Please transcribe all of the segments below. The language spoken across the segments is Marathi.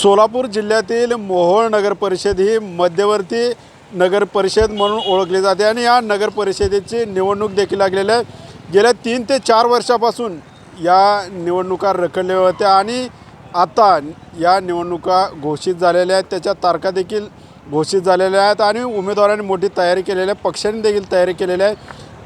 सोलापूर जिल्ह्यातील मोहोळ नगर परिषद ही मध्यवर्ती नगर परिषद म्हणून ओळखली जाते आणि या नगर परिषदेची निवडणूक देखील लागलेली आहे. गेल्या तीन ते चार वर्षापासून या निवडणुका रखडल्या होत्या आणि आता या निवडणुका घोषित झालेल्या आहेत. त्याच्या तारखा देखील घोषित झालेल्या आहेत आणि उमेदवारांनी मोठी तयारी केलेली आहे. पक्षांनी देखील तयारी केलेली आहे.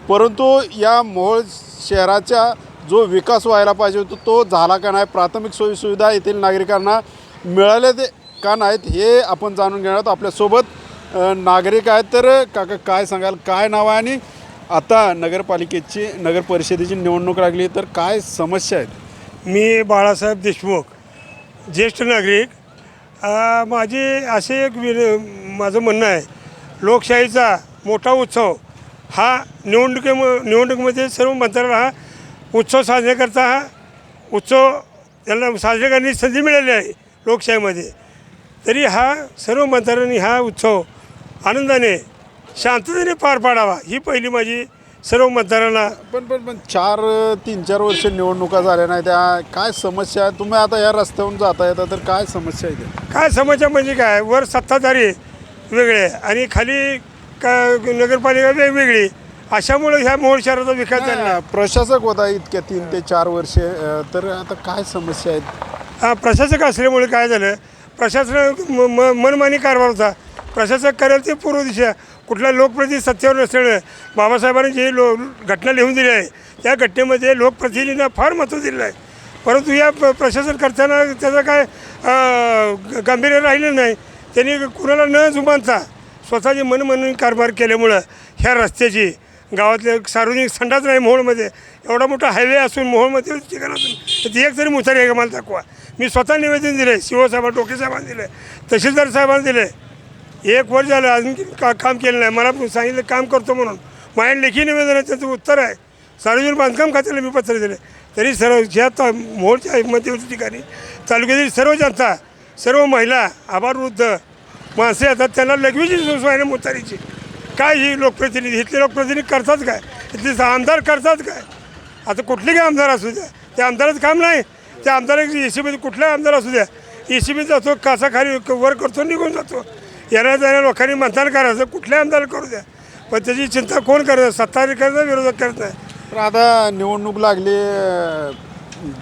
परंतु या मोहोळ शहराचा जो विकास व्हायला पाहिजे होतो तो झाला का नाही? प्राथमिक सोयीसुविधा येथील नागरिकांना मिळाले ते का नाहीत हे आपण जाणून घेणार आहोत आपल्यासोबत. नागरिक आहेत तर काका काय सांगाल? काय नाव आहे आणि आता नगरपालिकेची नगर परिषदेची निवडणूक लागली तर काय समस्या आहेत? मी बाळासाहेब देशमुख ज्येष्ठ नागरिक. माझी असे एक विन माझं म्हणणं आहे लोकशाहीचा मोठा उत्सव हा निवडणुकी निवडणुकीमध्ये सर्व मतदारांना हा उत्सव साजऱ्याकरता हा उत्सव त्यांना साजरे करण्याची संधी मिळाली आहे. लोकशाहीमध्ये. तरी हा सर्व मतदारांनी हा उत्सव आनंदाने शांततेने पार पाडावा ही पहिली माझी सर्व मतदारांना पण पण पण चार तीन चार वर्ष निवडणुका झाल्या नाही त्या काय समस्या आहे? तुम्ही आता या रस्त्यावरून जाता येता तर काय समस्या आहे? काय समस्या म्हणजे काय? वर सत्ताधारी वेगळे आणि खाली का नगरपालिका वेगवेगळी अशामुळे ह्या मोहोळ शहराचा विकास झाला प्रशासक होता इतक्या तीन ते चार वर्षे तर आता काय समस्या आहेत? प्रशासक असल्यामुळे काय झालं? प्रशासन म- म- मनमानी कारभार होता. प्रशासक करेल ते पूर्व दिशा. कुठला लोकप्रतिनिधी सत्तेवर नसल्यामुळे बाबासाहेबांनी जे लो घटना लिहून दिली आहे त्या घटनेमध्ये लोकप्रतिनिधींना फार महत्त्व दिलं आहे. परंतु या प्रशासन करताना त्याचं काय ग- गांभीर्य राहिलं नाही. त्यांनी कुणाला न जुमानता स्वतःची मनमानी कारभार केल्यामुळं ह्या रस्त्याची गावातले सार्वजनिक संडास नाही मोहोळमध्ये. एवढा मोठा हायवे असून मोहोळमध्ये ठिकाण असून ती एक तरी मुतारी आहे का मला दाखवा. मी स्वतः निवेदन दिले शिवसाहेब टोके साहेबांना दिले तहसीलदार साहेबांना दिले एक वर्ष झालं अजून का काम केलं नाही. मला पण सांगितलं काम करतो म्हणून. माझ्या लेखी निवेदन आहे त्याचं उत्तर आहे. सार्वजनिक बांधकाम खात्याला मी पत्र दिले तरी सर्व ज्या ता मोहोळच्या मध्यवर्ती ठिकाणी तालुक्यातील सर्व जनता सर्व महिला आभारवृद्ध माणसे येतात त्यांना लघवीची सोय आहे ना मुतारीची. काय ही लोकप्रतिनिधी? इथले लोकप्रतिनिधी करतात काय? इथले आमदार करतात काय? आता कुठले काय आमदार असू द्या? त्या आमदाराचं काम नाही. त्या आमदार ए सी बीत कुठला आमदार असू द्या ए सी बीत जातो कासाखाली वर करतो निघून जातो. येणाऱ्या जाणाऱ्या लोकांनी मतदान करायचं कुठल्या आमदार करू द्या. पण त्याची चिंता कोण करत? सत्ताधारी करत विरोधक करत नाही आता निवडणूक लागली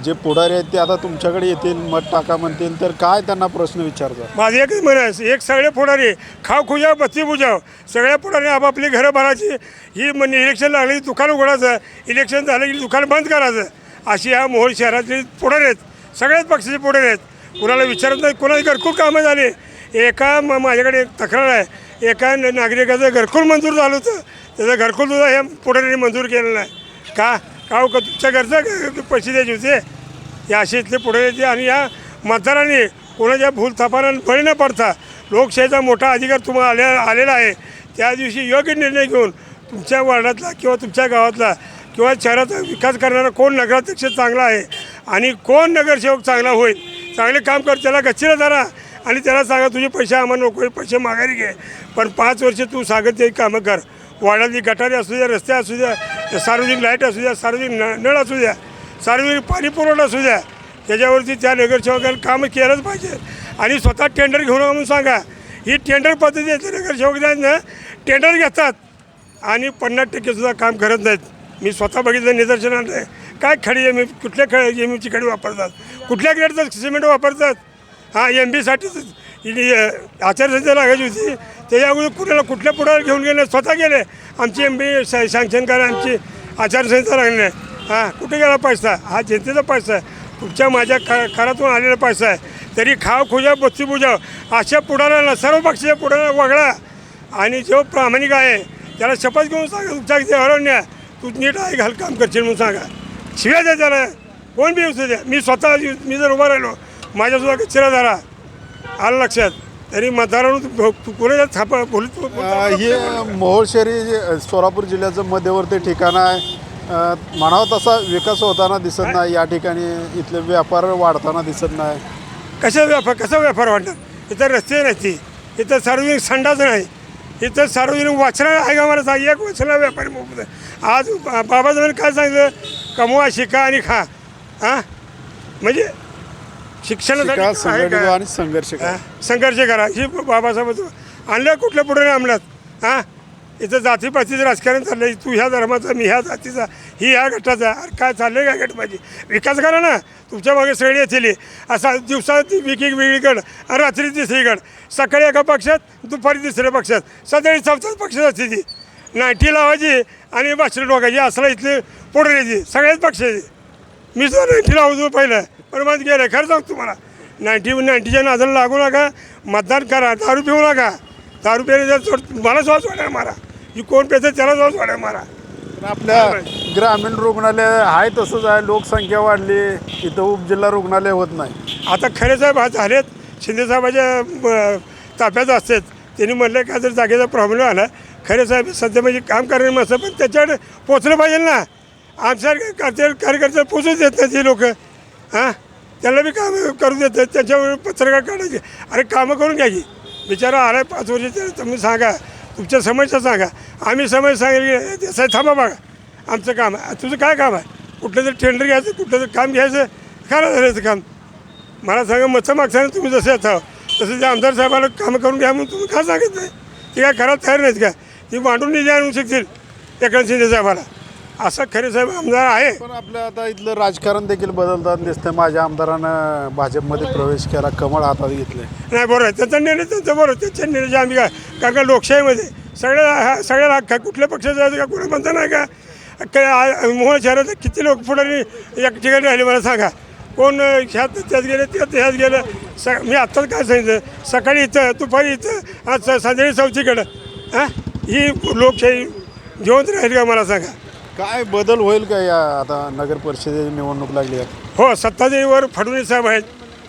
जे पुढारी आहेत ते आता तुमच्याकडे येतील मत टाका म्हणतील तर काय त्यांना प्रश्न विचारतात? माझं एकच म्हणायचं आहे एक सगळे पुढारी खाव खुजाव बत्ती बुजाव सगळ्या पुढारी आपापली घरं भरायची. ही म्हणजे इलेक्शन लागली की दुकान उघडायचं इलेक्शन झालं की दुकान बंद करायचं. अशी या मोहोळ शहरातली पुढारी आहेत सगळ्याच पक्षाचे पुढारी आहेत. कुणाला विचारत नाही कुणाची घरकुल कामं झाली. एका म- माझ्याकडे तक्रार आहे एका नागरिकाचं घरकुल मंजूर झालं होतं. त्याचं घरकुल सुद्धा ह्या पुढाऱ्यांनी मंजूर केलेलं नाही. का? काव हो का तुमच्या घरचं पैसे द्यायचे होते. या असे इथले पुढे येते आणि या मतदारांनी कोणाच्या भूल थापांना बळी न पडता लोकशाहीचा मोठा अधिकार तुम्हाला आले आलेला आहे. त्या दिवशी योग्य निर्णय घेऊन तुमच्या वार्डातला किंवा तुमच्या गावातला किंवा शहराचा विकास करणारा कोण नगराध्यक्ष चांगला आहे आणि कोण नगरसेवक चांगला होईल? चांगले काम कर त्याला गच्चीला धरा आणि त्याला सांगा तुझे पैसे आम्हाला नको पैसे माघारी घे. पण पाच वर्ष तू सांगत ते कामं कर. वाड्यातली गटारी असू द्या रस्ते असू द्या सार्वजनिक लाइट असू द्या सार्वजनिक न नळ असू द्या सार्वजनिक पाणी पुरवठा असू द्या त्याच्यावरती त्या नगरसेवकांनी कामं केलंच पाहिजे. आणि स्वतः टेंडर घेऊन म्हणून सांगा. ही टेंडर पद्धती आहे नगरसेवक ना टेंडर घेतात आणि पन्नास टक्केसुद्धा काम करत नाहीत. मी स्वतः बघितलं निदर्शनात आहे काय खडी एम कुठल्या खड एम ईची खडी वापरतात? कुठल्या ग्रेडचं सिमेंट वापरतात? हां एम बीसाठी आचारसंहिता लागायची होती. त्याच्या अगोदर कुणाला कुठल्या पुढे घेऊन गेले? स्वतः गेले. आमची एम बी सँक्शन करा आमची आचारसंहिता लागली. नाही हां कुठे गेला पैसा? हा जनतेचा पैसा आहे. तुमच्या माझ्या ख खरातून आलेला पैसा आहे. तरी खाव खुजा बत्ती बुजाव अशा पुढाऱ्याला सर्व पक्षीय पुढाऱ्याला वगळा. आणि जो प्रामाणिक आहे त्याला शपथ घेऊन सांगा तुमच्या हरवून हरवण्या तू नीट आहे घाल काम करशील म्हणून सांगा. शिव्या द्या त्याला. कोण बी असू द्या मी स्वतः मी जर उभा राहिलो माझ्यासुद्धा कचरा धरा आलं लक्षात. तरी मतदारांना कोणाच्या थापा पोलीस हे मोहोळ शहरी सोलापूर जिल्ह्याचं मध्यवर्ती ठिकाण आहे. म्हणावा तसा विकास होताना दिसत नाही. या ठिकाणी इथले व्यापार वाढताना दिसत नाही. कशा व्यापार कसा व्यापार वाढणार? इथं रस्ते नसते इथं सार्वजनिक संडास नाही. इथं सार्वजनिक वाचना आहे का मला सांग? एक वाचना व्यापारी मोफत आहे. आज बाबासाहेबांनी काय सांगितलं? कमवा शिका आणि खा. हां म्हणजे शिक्षणासाठी शिका आहे संघटित का? व्हा आणि संघर्ष करा. हा? संघर्ष करा. ही बाबासाहेब आणलं कुठल्या पुढे अंमलात हां? इथं जातीपातीचं राजकारण चाललंय. तू ह्या धर्माचा मी ह्या जातीचा ही ह्या गटाचा. अरे काय चाललंय काय गट माझी विकास करा ना. तुमच्या मागे सगळी येतील असा दिवसात एक एक वेगळी आणि रात्री तिसरी गड. सकाळी एका पक्षात दुपारी तिसऱ्या पक्षात. सकाळी चौथ्याच पक्षात असते ती. नाईटी लावायची आणि भाषण ठोकायची असला इथले पुढे सगळ्याच पक्षाची. मी सुद्धा नाईन्टी लावतो पहिलं. मग गेलं खरं सांगतो तुम्हाला. नाईन्टी नाईन्टीच्या नादाला लागू नका. मतदान करा. दारू पिऊ नका. दारू पिण्याचा सोड मला श्वास वाटायला मारा. ही कोण पेचं त्याला श्वास वाटायला मारा. आपल्या ग्रामीण रुग्णालय आहे तसंच आहे. लोकसंख्या वाढली. इथं उपजिल्हा रुग्णालय होत नाही. आता खरे साहेब हा झालेत. शिंदेसाहेबाच्या ताफ्यात असतात. त्यांनी म्हणलं का जर जागेचा प्रॉब्लेम आला खरे साहेब सध्या म्हणजे काम करणे मस्त पण त्याच्याकडे पोचलं पाहिजे ना. करते कार्यकर्ते पोचूच देत नाही ते लोक. हां? त्याला बी काम करू देतात त्याच्यावर पत्रकार काढायचे. अरे कामं करून घ्यायची. की बिचारा आलाय पाच वर्ष तुम्ही सांगा. तुमच्या समस्या सांगा. आम्ही समस्या सांगितली. साहेब थांबा बघा. आमचं काम आहे. तुझं काय काम आहे? कुठलं तरी टेंडर घ्यायचं कुठलं तरी काम घ्यायचं. खरं झालं काम? मला सांगा मतं मागताना तुम्ही जसे आता तसं ते आमदार साहेबाला कामं करून घ्या म्हणून तुम्ही का सांगत नाही ते काय करायला तयार नाहीत का? ती मांडून निधी आणू शकतील. एकनाथ शिंदे साहेबाला. असा खरे साहेब आमदार आहे. पण आपल्या आता इथलं राजकारण देखील बदलताना दिसतंय. माझ्या आमदारानं भाजपमध्ये प्रवेश केला कमळ हातात घेतले नाही बरोबर आहे. त्यांचा निर्णय त्यांचा बरोबर आहे. त्यांच्या निर्णयाची आम्ही काय कारण का लोकशाहीमध्ये सगळ्या हा- सगळ्याला आहे. कुठल्या पक्षात जायचं का कुठं म्हणता नाही का? काय आ- मोहोळ शहरात किती लोक पुढे एक ठिकाणी राहिले मला सांगा. कोण ह्यात त्यात गेले त्यात ह्यात गेलं. स मी आत्ताच काय सांगितलं? सकाळी इथं दुपारी इथं आज स- संध्याकाळी चौथीकडं. हां? ही लोकशाही जिवंत राहील का मला सांगा? काय बदल होईल का या आता नगर परिषदेची निवडणूक लागली आहे? हो सत्ताधारीवर फडणवीस साहेब आहेत.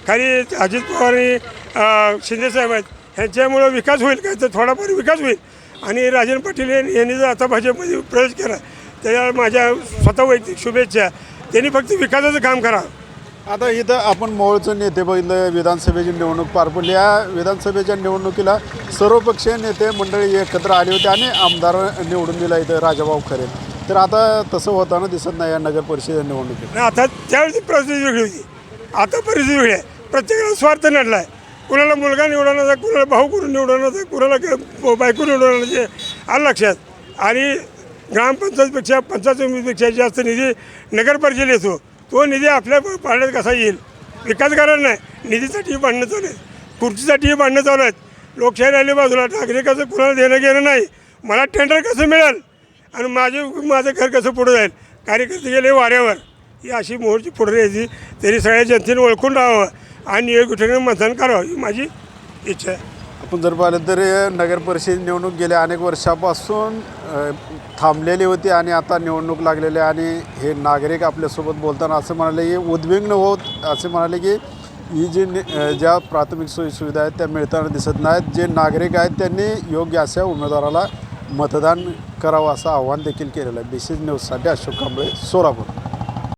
खाली अजित पवार आणि अं, शिंदे साहेब आहेत. ह्यांच्यामुळं विकास होईल काय? तर थोडाफार विकास होईल. आणि राजन पाटील यांनी यांनी जर आता भाजपमध्ये प्रवेश केला त्याच्या माझ्या स्वतः वैयक्तिक शुभेच्छा. त्यांनी फक्त विकासाचं काम करावं. आता इथं आपण मोहोळचं नेते बघितलं विधानसभेची निवडणूक पार पडली. या विधानसभेच्या निवडणुकीला सर्वपक्षीय नेते मंडळी एकत्र आली होती आणि आमदार निवडून दिला इथं राजाभाऊ खरे. तर आता तसं होताना दिसत नाही या नगर परिषद निवडणुकीत. नाही आता त्यावेळेची परिस्थिती वेगळी होती. आता परिस्थिती वेगळी आहे. प्रत्येकाला स्वार्थ नडला आहे कुणाला मुलगा निवडवण्याचा कुणाला भाऊ करून निवडवण्याचा कुणाला क- बायको निवडवण्याचे आलं लक्षात. आणि ग्रामपंचायतपेक्षा पंचायत समितीपेक्षा जास्त निधी नगर परिषदेला येतो. तो निधी आपल्या पाण्यात कसा येईल? विकास करायला नाही. निधीसाठी भांडणं चालू आहेत. खुर्चीसाठी भांडणं चालू आहेत. लोकशाही राहिली बाजूला. नागरिकाचं कुणाला देणं घेणं नाही. मला टेंडर कसं मिळेल? आणि माझे माझं घर कसं पुढं जाईल? कार्यकर्ते गेले वाऱ्यावर ही अशी मोहरची पुढे यायची तरी सगळ्या जनतेने ओळखून राहावं आणि योग्य ठिकाणी मतदान करावं ही माझी इच्छा आहे. आपण जर पाहिलं तर नगर परिषद निवडणूक गेल्या अनेक वर्षापासून थांबलेली होती आणि आता निवडणूक लागलेली आहे आणि हे नागरिक आपल्यासोबत बोलताना असं म्हणाले की उद्विग्न होत असे म्हणाले की ही जी ज्या प्राथमिक सोयी सुविधा आहेत त्या मिळताना दिसत नाहीत. जे नागरिक आहेत त्यांनी योग्य अशा उमेदवाराला मतदान करावं असं आव्हान देखील केलेलं आहे बी सी न्यूजसाठी अशोक कांबळे सोलापूर